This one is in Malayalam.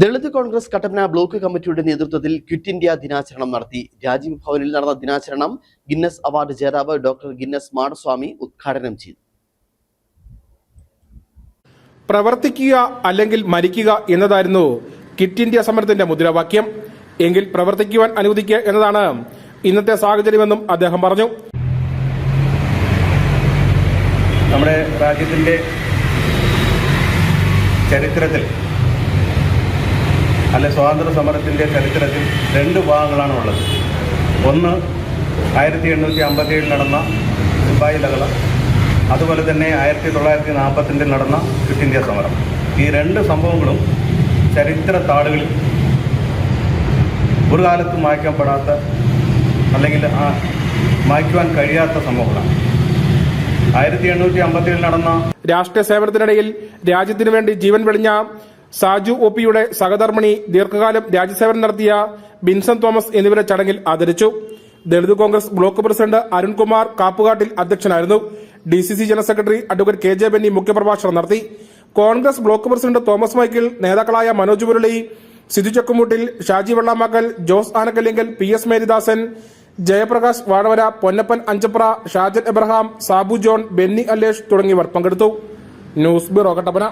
ദളിത് കോൺഗ്രസ് കട്ടപ്പന ബ്ലോക്ക് കമ്മിറ്റിയുടെ നേതൃത്വത്തിൽ ക്വിറ്റ് ഇന്ത്യ ദിനാചരണം നടത്തി. രാജീവ് ഭവനിൽ നടന്ന ദിനാചരണം ഗിന്നസ് അവാർഡ് ജേതാവ് ഡോക്ടർ ഗിന്നസ് മാടസ്വാമി ഉദ്ഘാടനം ചെയ്തു. പ്രവർത്തിക്കുക അല്ലെങ്കിൽ മരിക്കുക എന്നതായിരുന്നു ക്വിറ്റ് ഇന്ത്യ സമരത്തിന്റെ മുദ്രാവാക്യം. എങ്കിൽ പ്രവർത്തിക്കുവാൻ അനുവദിക്കുക എന്നതാണ് ഇന്നത്തെ സാഹചര്യമെന്നും അദ്ദേഹം പറഞ്ഞു. നമ്മുടെ രാജ്യത്തിന്റെ ചരിത്രത്തിൽ അല്ലെ സ്വാതന്ത്ര്യ സമരത്തിന്റെ ചരിത്രത്തിൽ രണ്ട് ഭാഗങ്ങളാണ് ഉള്ളത്. ഒന്ന് ആയിരത്തി എണ്ണൂറ്റി അമ്പത്തി ഏഴിൽ നടന്ന സിപ്പായി ലഹള അതുപോലെ തന്നെ ആയിരത്തി തൊള്ളായിരത്തി നാൽപ്പത്തിരണ്ടിൽ നടന്ന ക്വിറ്റ് ഇന്ത്യ സമരം. ഈ രണ്ട് സംഭവങ്ങളും ചരിത്ര താളുകളിൽ ഒരു കാലത്തും മായ്ക്കപ്പെടാത്ത അല്ലെങ്കിൽ ആ മായ്ക്കുവാൻ കഴിയാത്ത സംഭവങ്ങളാണ്. ആയിരത്തി എണ്ണൂറ്റി അമ്പത്തി ഏഴിൽ നടന്ന രാഷ്ട്രീയ സേവനത്തിനിടയിൽ രാജ്യത്തിനു വേണ്ടി ജീവൻ വെളിഞ്ഞ സാജു ഒ പിയുടെ സഹധർമ്മിണി ദീർഘകാലം രാജ്യസേവനം നടത്തിയ ബിൻസൺ തോമസ് എന്നിവരെ ചടങ്ങിൽ ആദരിച്ചു. ദളിത് കോൺഗ്രസ് ബ്ലോക്ക് പ്രസിഡന്റ് അരുൺകുമാർ കാപ്പുകാട്ടിൽ അധ്യക്ഷനായിരുന്നു. D C C general secretary advocate K J Benny മുഖ്യപ്രഭാഷണം നടത്തി. Congress block president Thomas Michael നേതാക്കളായ Manoj Murali Sidhu Chakkumuttil Shaji Vellamakkal Jose Anakkallinkal P S Maridasan Jayaprakash Vazhavara Ponnappan Anchapra Shajan Abraham Sabu John Benny Allesh തുടങ്ങിയവർ പങ്കെടുത്തു. News bureau Kattappana.